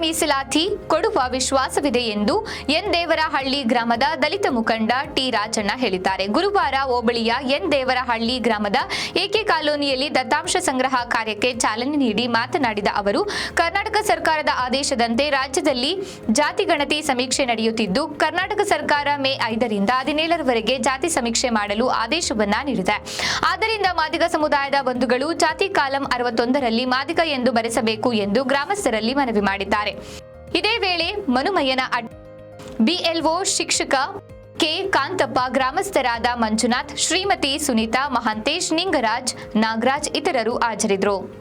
ಮೀಸಲಾತಿ ಕೊಡುವ ವಿಶ್ವಾಸವಿದೆ ಎಂದು ಎನ್ ದೇವರಹಳ್ಳಿ ಗ್ರಾಮದ ದಲಿತ ಮುಖಂಡ ಟಿ ರಾಜಣ್ಣ ಹೇಳಿದ್ದಾರೆ. ಗುರುವಾರ ಹೋಬಳಿಯ ಎನ್ ದೇವರಹಳ್ಳಿ ಗ್ರಾಮದ ಎಕೆ ಕಾಲೋನಿಯಲ್ಲಿ ದತ್ತಾಂಶ ಸಂಗ್ರಹ ಕಾರ್ಯಕ್ಕೆ ಚಾಲನೆ ನೀಡಿ ಮಾತನಾಡಿದ ಅವರು, ಕರ್ನಾಟಕ ಸರ್ಕಾರದ ಆದೇಶದಂತೆ ರಾಜ್ಯದಲ್ಲಿ ಜಾತಿ ಗಣತಿ ಸಮೀಕ್ಷೆ ನಡೆಯುತ್ತಿದ್ದು, ಕರ್ನಾಟಕ ಸರ್ಕಾರ ಮೇ ಐದರಿಂದ ಹದಿನೇಳರವರೆಗೆ ಜಾತಿ ಸಮೀಕ್ಷೆ ಮಾಡಲು ಆದೇಶವನ್ನ ನೀಡಿದೆ. ಆದ್ದರಿಂದ ಮಾದಿಗ ಸಮುದಾಯದ ಬಂಧುಗಳು ಜಾತಿ ಕಾಲಂ ಅರವತ್ತೊಂದರಲ್ಲಿ ಮಾದಿಗ ಎಂದು ಬರೆಸಬೇಕು ಎಂದು ಗ್ರಾಮಸ್ಥರಲ್ಲಿ ಮನವಿ ಮಾಡಿದ್ದಾರೆ. ಇದೇ ವೇಳೆ ಮನುಮಯ್ಯನ ಅಡ್ ಬಿಎಲ್ಒ ಶಿಕ್ಷಕ ಕೆ ಕಾಂತಪ್ಪ, ಗ್ರಾಮಸ್ಥರಾದ ಮಂಜುನಾಥ್, ಶ್ರೀಮತಿ ಸುನೀತಾ, ಮಹಾಂತೇಶ್, ನಿಂಗರಾಜ್, ನಾಗರಾಜ್ ಇತರರು ಹಾಜರಿದ್ದರು.